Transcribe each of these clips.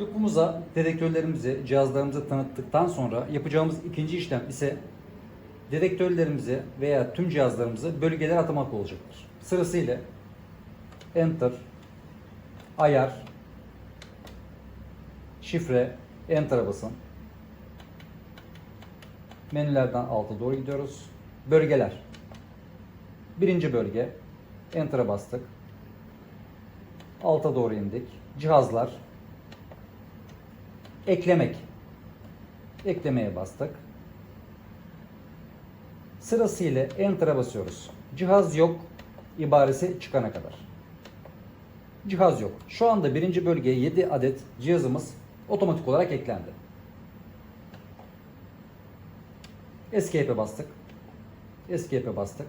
Lupumuza dedektörlerimizi, cihazlarımızı tanıttıktan sonra yapacağımız ikinci işlem ise dedektörlerimizi veya tüm cihazlarımızı bölgelere atamak olacaktır. Sırasıyla Enter, Ayar, Şifre, Enter'a basın. Menülerden alta doğru gidiyoruz. Bölgeler. Birinci bölge. Enter'a bastık. Alta doğru indik. Cihazlar. Eklemek. Eklemeye bastık. Sırasıyla Enter'a basıyoruz. Cihaz yok ibaresi çıkana kadar. Cihaz yok. Şu anda birinci bölgeye 7 adet cihazımız otomatik olarak eklendi. Escape'e bastık. Escape'e bastık.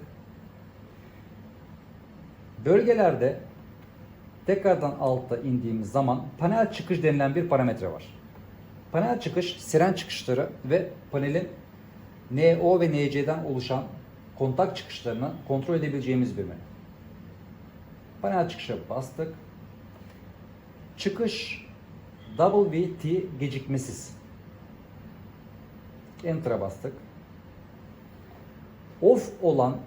Bölgelerde tekrardan altta indiğimiz zaman panel çıkış denilen bir parametre var. Panel çıkış siren çıkışları ve panelin NO ve NC'den oluşan kontak çıkışlarını kontrol edebileceğimiz bir menü. Panel çıkışa bastık. Çıkış WT gecikmesiz. Enter'a bastık. Off olan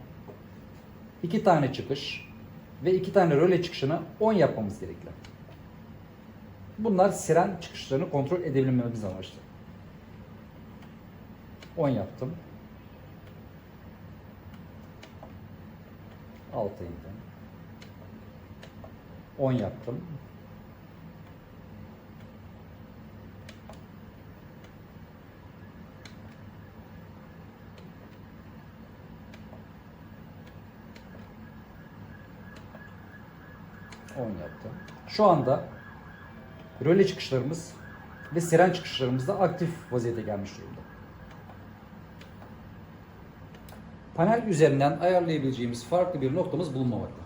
iki tane çıkış ve iki tane röle çıkışını on yapmamız gerekli. Bunlar siren çıkışlarını kontrol edebilmemiz amaçlı. 10 yaptım. 6 indim. 10 yaptım. On yaptım. Şu anda röle çıkışlarımız ve siren çıkışlarımız da aktif vaziyete gelmiş durumda. Panel üzerinden ayarlayabileceğimiz farklı bir noktamız bulunmamakta.